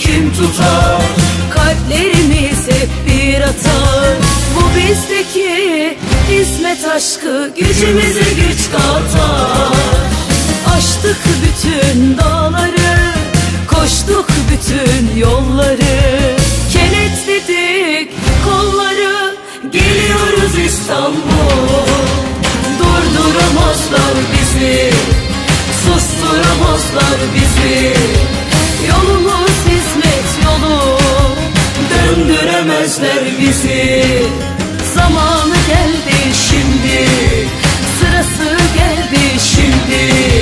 kim tutar? Kalplerimiz hep bir atar. Bu bizdeki hizmet aşkı gücümüze güç katar. Aştık bütün dağları Koştuk bütün yolları. Kenetledik kolları Geliyoruz İstanbul Durduramazlar bizi Susturamazlar bizi Döndüremezler bizi. Zamanı geldi şimdi. Sırası geldi şimdi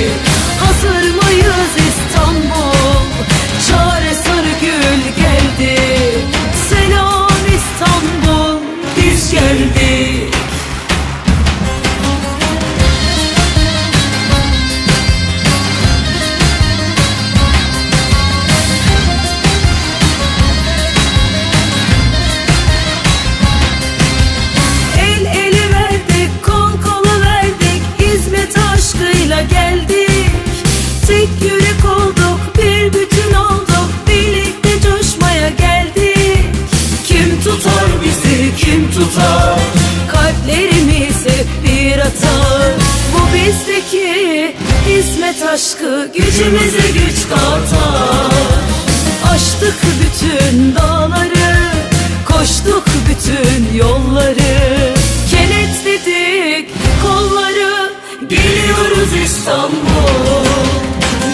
hizmet aşkı Gücümüze güç katar. Aştık bütün dağları Koştuk bütün yolları. Kenetledik kolları Geliyoruz İstanbul.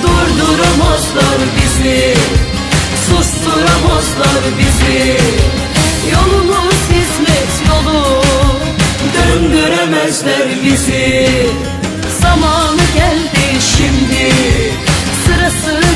Durduramazlar bizi Susturamazlar bizi. Yolumuz hizmet yolu Döndüremezler bizi Zamanı geldi şimdi. Sırası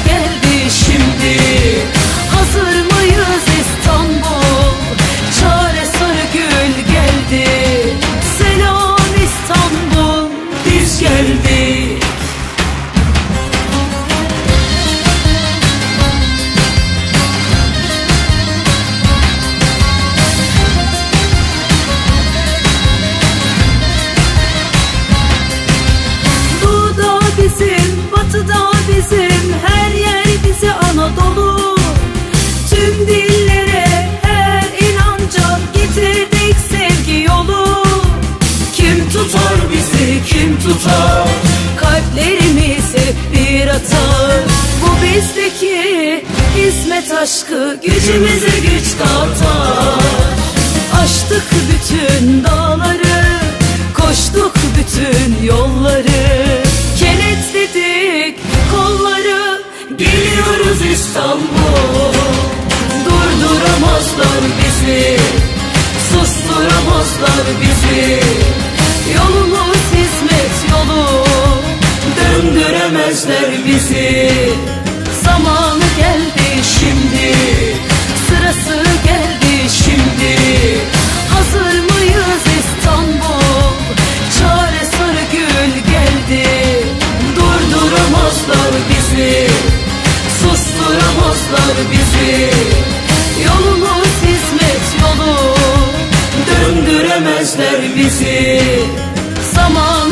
kim tutar? Kalplerimiz hep bir atar. Bu bizdeki hizmet aşkı Gücümüze güç katar. Aştık bütün dağları Koştuk bütün yolları. Kenetledik kolları Geliyoruz İstanbul. Durduramazlar Döndüremezler bizi. Zamanı geldi şimdi Sırası geldi şimdi. Hazır mıyız İstanbul? Çare sarı gül geldi. Durduramazlar bizi Susturamazlar bizi. Yolumuz hizmet yolu Döndüremezler bizi. Zaman